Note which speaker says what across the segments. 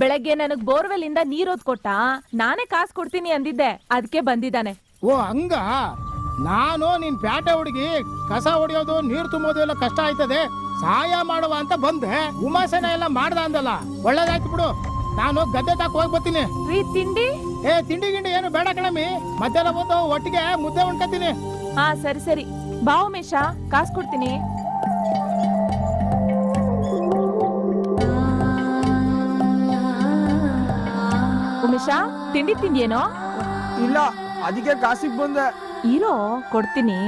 Speaker 1: ಬೆಳಗ್ಗೆ ನನಗ್ ಬೋರ್ವೆಲ್ ಇಂದ ನೀರೋದ್ ಕೊಟ್ಟ? ನಾನೇ ಕಾಸ್ ಕೊಡ್ತೀನಿ ಅಂದಿದ್ದೆ. ಅದಕ್ಕೆ ಬಂದಿದ್ದಾನೆ.
Speaker 2: ಓ ಹಂಗ? ನಾನು ನಿನ್ ಪ್ಯಾಟೆ ಹುಡುಗಿ ಕಸ ಹೊಡಿಯೋದು ನೀರ್ ತುಂಬೋದು ಎಲ್ಲ ಕಷ್ಟ ಆಯ್ತದೆ. ಸಹಾಯ ಮಾಡುವ ಅಂತ ಬಂದೆ. ಉಮಾಸನ ಎಲ್ಲ ಮಾಡ್ದ ಅಂದಲ್ಲ. ಒಳ್ಳೇದಾಯ್ತು ಬಿಡು. ನಾನು ಗದ್ದೆ ತಾಕ ಹೋಗಿ ಬರ್ತೀನಿ.
Speaker 1: ರೀ ತಿಂಡಿ?
Speaker 2: ಏ ತಿಂಡಿ ಗಿಂಡಿ ಏನು ಬೇಡ ಕಣಮಿ ಮಧ್ಯಾಹ್ನ ಬಂದು ಒಟ್ಟಿಗೆ ಮುದ್ದೆ ಉಣ್ಕತೀನಿ
Speaker 1: ಹಾ ಸರಿ ಸರಿ. ಬಾ ಉಮೇಶ ಕಾಸ್ ಕೊಡ್ತೀನಿ. ಉಮೇಶ ತಿಂಡಿ ತಿಂದಿಯೇನೋ?
Speaker 3: ಇಲ್ಲ ಅದಕ್ಕೆ ಕಾಸಿಗೆ ಬಂದೆ.
Speaker 1: ಇರೋ ಕೊಡ್ತೀನಿ.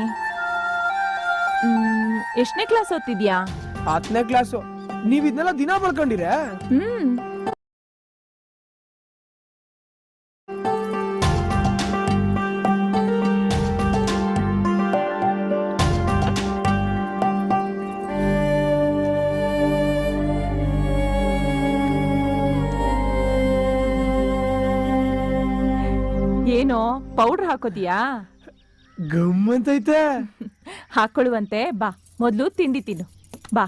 Speaker 1: ಎಷ್ಟನೇ ಕ್ಲಾಸ್ ಓದ್ತಿದ್ಯಾ?
Speaker 3: ಹತ್ತನೇ ಕ್ಲಾಸು. ನೀವ್ ಇದನ್ನೆಲ್ಲ ದಿನ ಬಳ್ಕೊಂಡಿರ
Speaker 1: ಹ್ಮ್. ಪೌಡರ್ ಹಾಕೋದಿಯಾ?
Speaker 3: ಗಮ್ಮಂತೈತೆ
Speaker 1: ಹಾಕೊಳ್ಳುವಂತೆ ಬಾ ಮೊದಲು ತಿಂಡಿ ತಿನ್ನು ಬಾ.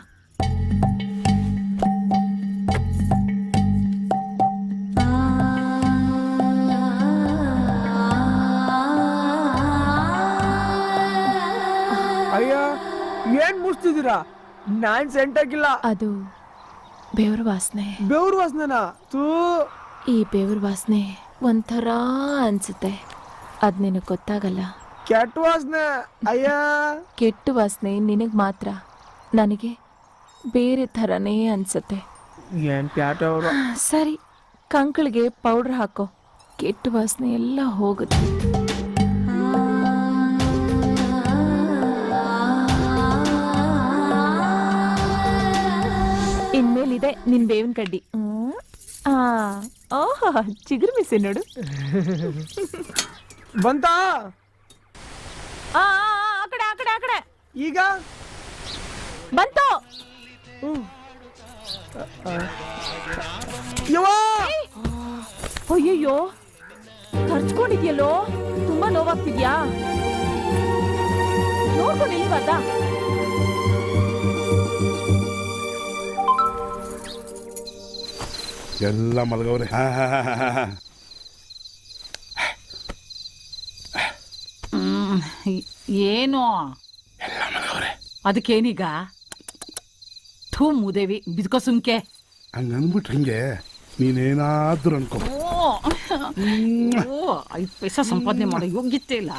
Speaker 3: ಅಯ್ಯ ಏನ್ ಮುಚ್ತಿದ್ದೀರಾ? ನಾನ್ ಸೆಂಟ್ ಹಾಕಿಲ್ಲ
Speaker 1: ಅದು ಬೆವ್ರ ವಾಸನೆ.
Speaker 3: ಬೆವ್ರ ವಾಸನೆನಾ? ತೂ
Speaker 1: ಈ ಬೆವ್ರ ವಾಸನೆ ಒಂಥರ ಅನ್ಸುತ್ತೆ. ಅದ್ ನಿನಗ್ ಗೊತ್ತಾಗಲ್ಲ.
Speaker 3: ಕೆಟ್ಟ ವಾಸನೆ ಅಯ್ಯ.
Speaker 1: ಕೆಟ್ಟ ವಾಸನೆ ನಿನಗ್ ಮಾತ್ರ. ನನಗೆ ಬೇರೆ ಥರನೇ ಅನ್ಸುತ್ತೆ.
Speaker 3: ಏನ್ ಪ್ಯಾಟ ಅವರು?
Speaker 1: ಸರಿ. ಕಂಕಳಿಗೆ ಪೌಡರ್ ಹಾಕೋ. ಕೆಟ್ಟ ವಾಸನೆ ಎಲ್ಲ ಹೋಗುತ್ತೆ. ಇನ್ಮೇಲಿದೆ ನಿನ್ ಬೇವಿನ ಕಡ್ಡಿ. ಹ್ಮ್. ಆ ಓಹೋ ಚಿಗುರು ಮಿಸಿ ನೋಡು.
Speaker 3: ಬಂತಾ?
Speaker 1: ಆ, ಆ, ಆ, ಆ ಕಡೆ ಆ ಕಡೆ ಆ ಕಡೆ.
Speaker 3: ಈಗ?
Speaker 1: ಬಂತು.
Speaker 3: ಯವ್ವ!
Speaker 1: ಅಯ್ಯಯ್ಯೋ. ಖರ್ಚ್ಕೊಂಡಿದ್ಯಲ್ಲೋ ತುಂಬಾ ನೋವಾಗ್ತಿದ್ಯಾ? ನೋಡ್ಕೊಂಡು ಇಲ್ವಾದ
Speaker 4: ಎಲ್ಲ ಮಲಗವ್ರೆ. ಹಾ ಹಾ ಹಾ ಹಾ ಹಾ.
Speaker 5: ಏನು? ಅದಕ್ಕೇನೀಗ? ಥೂ ಮುದೇವಿ ಬಿದ್ಕೋ ಸುಮ್ಕೆ.
Speaker 4: ಹಂಗ ಅಂದ್ಬಿಟ್ಟು ಹಿಂಗೆ ನೀನೇನಾದ್ರೂ ಅನ್ಕೋ.
Speaker 5: ಐದು ಪೈಸಾ ಸಂಪಾದನೆ ಮಾಡೋ ಯೋಗ್ಯತೆ ಇಲ್ಲ.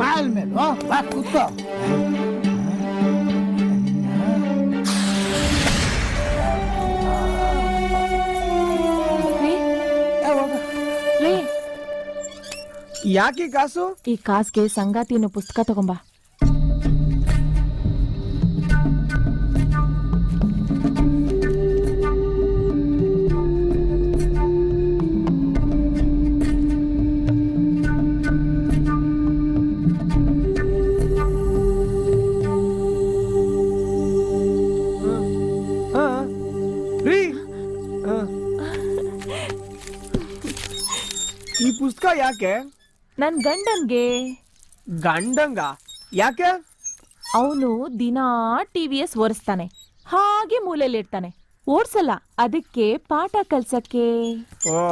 Speaker 2: ಬಾಲ್ ಮೇಲೆ ಬಾ ಕೂತ್ಕೋ.
Speaker 3: ಯಾಕೆ ಕಾಸು?
Speaker 1: ಈ ಕಾಸ್ಗೆ ಸಂಗಾತಿ ಅನ್ನೋ ಪುಸ್ತಕ ತಗೊಂಬಾ.
Speaker 3: ರೀ. ಈ ಪುಸ್ತಕ ಯಾಕೆ?
Speaker 1: ನನ್ ಗಂಡಂಗೆ
Speaker 3: ಗಂಡಂಗ? ಯಾಕೆ?
Speaker 1: ಅವನು ದಿನಾ ಟಿ ವಿ ಎಸ್ ಓಡಿಸ್ತಾನೆ ಹಾಗೆ ಮೂಲೆಯಲ್ಲಿ ಇರ್ತಾನೆ ಓಡ್ಸಲ್ಲ ಅದಕ್ಕೆ ಪಾಠ ಕಲ್ಸಕ್ಕೆ.
Speaker 3: ಓ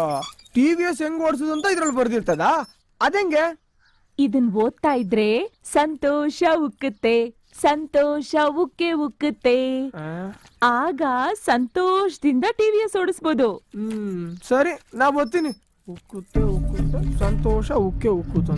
Speaker 3: ಟಿ ವಿ ಎಸ್ ಹೆಂಗ್ ಓಡಿಸೋದು ಅಂತ ಇದ್ರಲ್ಲಿ ಬರ್ದಿರ್ತದ? ಅದಂಗೆ?
Speaker 1: ಇದನ್ ಓದ್ತಾ ಇದ್ರೆ ಸಂತೋಷ ಉಕ್ಕುತ್ತೆ ಸಂತೋಷ ಉಕ್ಕೆ ಉಕ್ಕುತ್ತೆ. ಆಗ ಸಂತೋಷದಿಂದ ಟಿವಿಎಸ್ ಓಡಿಸ್ಬೋದು.
Speaker 3: ಹ್ಮ್ ಸರಿ ನಾ ಬರ್ತೀನಿ ಉಕ್ಕುತ್ತೆ ಉಕ್ಕುತ್ತೆ ಸಂತೋಷ ಉಕ್ಕೆ ಉಕ್ಕುತ್ತೆ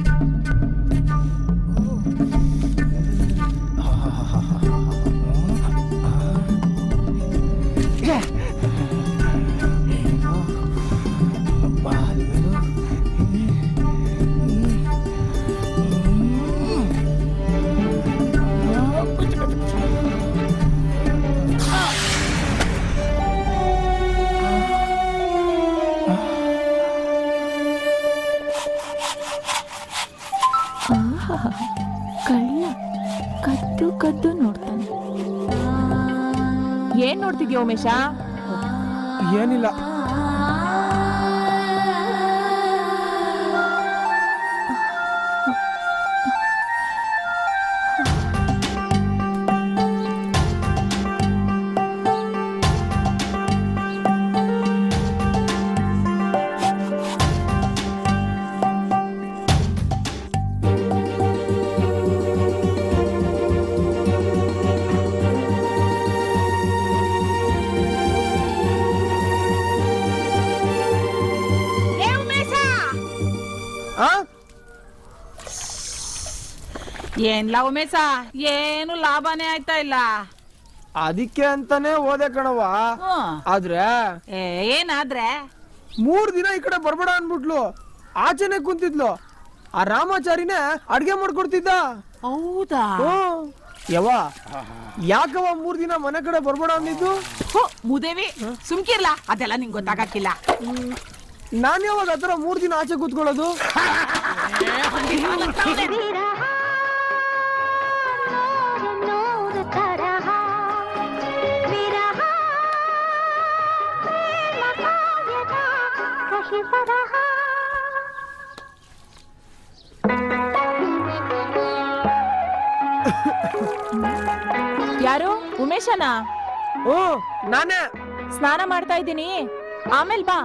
Speaker 1: ಕಳ್ಳ ಕದ್ದು ಕದ್ದು ನೋಡ್ತಾನೆ. ಏನ್ ನೋಡ್ತಿದ್ಯಾ ಉಮೇಶ?
Speaker 3: ಏನಿಲ್ಲ.
Speaker 5: ಏನ್ಲ ಉಮೇಶ ಏನು ಲಾಭನೇ ಆಯ್ತಾ ಇಲ್ಲ?
Speaker 3: ಅದಕ್ಕೆ ಅಂತಾನೆ ಓದೆ ಕಣವ
Speaker 5: ಹ್ಮ್
Speaker 3: ಆದ್ರೆ
Speaker 5: ಏ, ಏನಾದ್ರೆ?
Speaker 3: ಮೂರ್ ದಿನ ಈ ಕಡೆ ಬರ್ಬೇಡ ಅನ್ಬಿಟ್ಲು ಆಚೆನೆ ಕುಂತಿದ್ಲು. ಆ ರಾಮಾಚಾರಿನೇ ಅಡ್ಗೆ ಮಾಡ್ಕೊಡ್ತಿದ್ದ.
Speaker 5: ಹೌದಾ?
Speaker 3: ಹ್ಮ್. ಯವ್ವ ಯಾಕವ ಮೂರ್ ದಿನ ಮನೆ ಕಡೆ ಬರ್ಬೇಡ ಅಂದಿದ್ದು?
Speaker 5: ಹೋ, ಮುದೇವಿ ಸುಮ್ಕಿರ್ಲ? ಅದೆಲ್ಲ ನಿಂಗ್ ಗೊತ್ತಾಗಕ್ಕಿಲ್ಲ
Speaker 3: ನಾನು ಯಾವಾಗ ಆತರ ಮೂರ್ ದಿನ ಆಚೆ ಕೂತ್ಕೊಳ್ಳೋದು?
Speaker 6: ಯಾರು? ಉಮೇಶನಾ?
Speaker 3: ಓ ನಾನೇ.
Speaker 6: ಸ್ನಾನ ಮಾಡ್ತಾ ಇದ್ದೀನಿ. ಆಮೇಲ್ ಬಾ.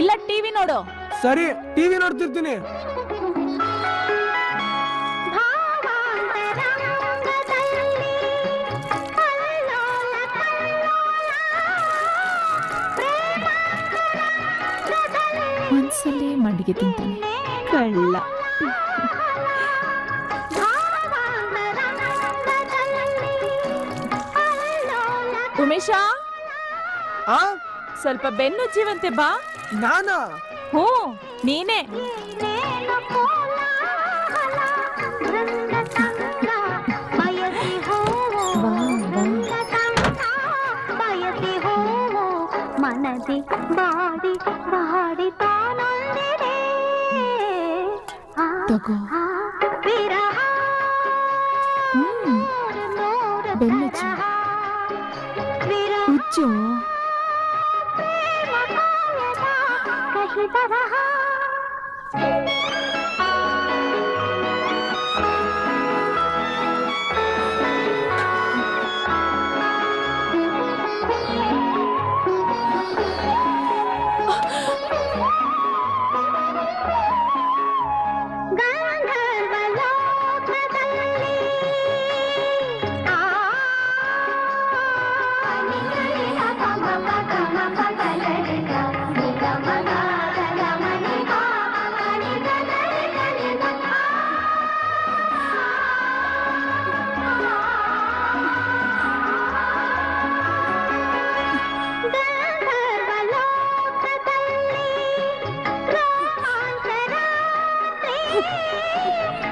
Speaker 6: ಇಲ್ಲ ಟಿವಿ ನೋಡು.
Speaker 3: ಸರಿ ಟಿವಿ ನೋಡ್ತಿರ್ತೀನಿ.
Speaker 6: ಮನ್ಸಲ್ಲಿ ಮಂಡಿಗೆ ತಿಂತಾನೆ. ಕಳ್ಳ. ಉಮೇಶ?
Speaker 3: ಆ?
Speaker 6: ಸ್ವಲ್ಪ ಬೆನ್ನು ಜೀವಂತೆ ಬಾ.
Speaker 3: ನಾನಾ?
Speaker 6: ಹ್ಞೂ ನೀನೇ.
Speaker 1: ಮನದಿ ಬಾಡಿ ಬಾಡಿ ತಾನೊಂದಿದೆ ಆ,
Speaker 6: ತಗೋ.
Speaker 1: ಆ, ವಿರಹ
Speaker 6: ಹ್ಮ್
Speaker 1: ನೂರ
Speaker 6: ಬೆನ್ನುಜ್ಜು.
Speaker 1: Ai!